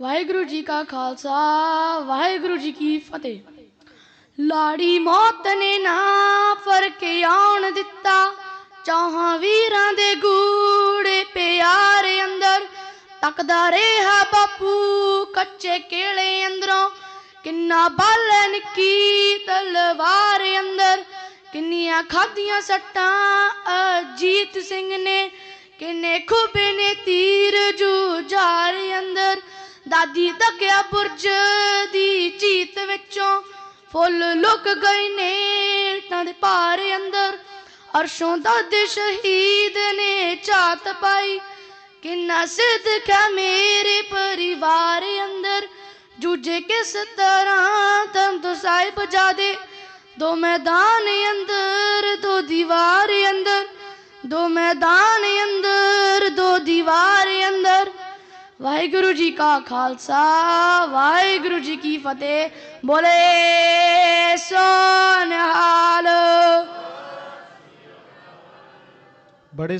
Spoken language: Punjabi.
ਵਾਹਿਗੁਰੂ ਜੀ ਕਾ ਖਾਲਸਾ, ਵਾਹਿਗੁਰੂ ਜੀ ਕੀ ਫਤਿਹ। ਲਾੜੀ ਮੌਤ ਨੇ ਨਾ ਫ਼ਰਕ ਆਉਣ ਦਿੱਤਾ, ਚਾਹਾਂ ਵੀਰਾਂ ਦੇ ਗੂੜੇ ਪਿਆਰ ਅੰਦਰ। ਤੱਕਦਾ ਰਿਹਾ ਬਾਪੂ ਕੱਚੇ ਕੇਲੇ ਅੰਦਰੋਂ, ਕਿੰਨਾ ਬਲ ਨਿੱਕੀ ਤਲਵਾਰ ਅੰਦਰ। ਕਿੰਨੀਆਂ ਖਾਧੀਆਂ ਸੱਟਾਂ ਅਜੀਤ ਸਿੰਘ ਨੇ, ਕਿੰਨੇ ਖੂਬੇ ਨੇ ਤੀਰ ਜੂਝਾਰ ਅੰਦਰ ਦਾਦੀ ਦਗਿਆ ਬੁਰਜ ਦੀ ਚੀਤ ਵਿੱਚੋਂ ਫੁੱਲ ਲੁਕ ਗਏ ਨੇ ਤਾਂ ਦੇ ਭਾਰ ਅੰਦਰ ਅਰਸ਼ੋਂ ਦਾਦੇ ਸ਼ਹੀਦ ਨੇ ਝਾਤ ਪਾਈ। ਕਿੰਨਾ ਸਿੱਧਕ ਹੈ ਮੇਰੇ ਪਰਿਵਾਰ ਅੰਦਰ, ਜੂਝੇ ਕਿਸ ਤਰ੍ਹਾਂ ਤਮ ਤੋਂ ਸਾਹਿਬ ਜਾਦੇ। ਦੋ ਮੈਦਾਨ ਅੰਦਰ, ਦੋ ਦੀਵਾਰ ਅੰਦਰ, ਦੋ ਮੈਦਾਨ ਅੰਦਰ, ਦੋ ਦੀਵਾਰ ਅੰਦਰ ਵਾਹਿਗੁਰੂ ਜੀ ਕਾ ਖਾਲਸਾ ਵਾਹਿਗੁਰੂ ਜੀ ਕੀ ਫਤਿਹ। ਬੋਲੇ ਸੋਨਹਾਲ। ਬੜੇ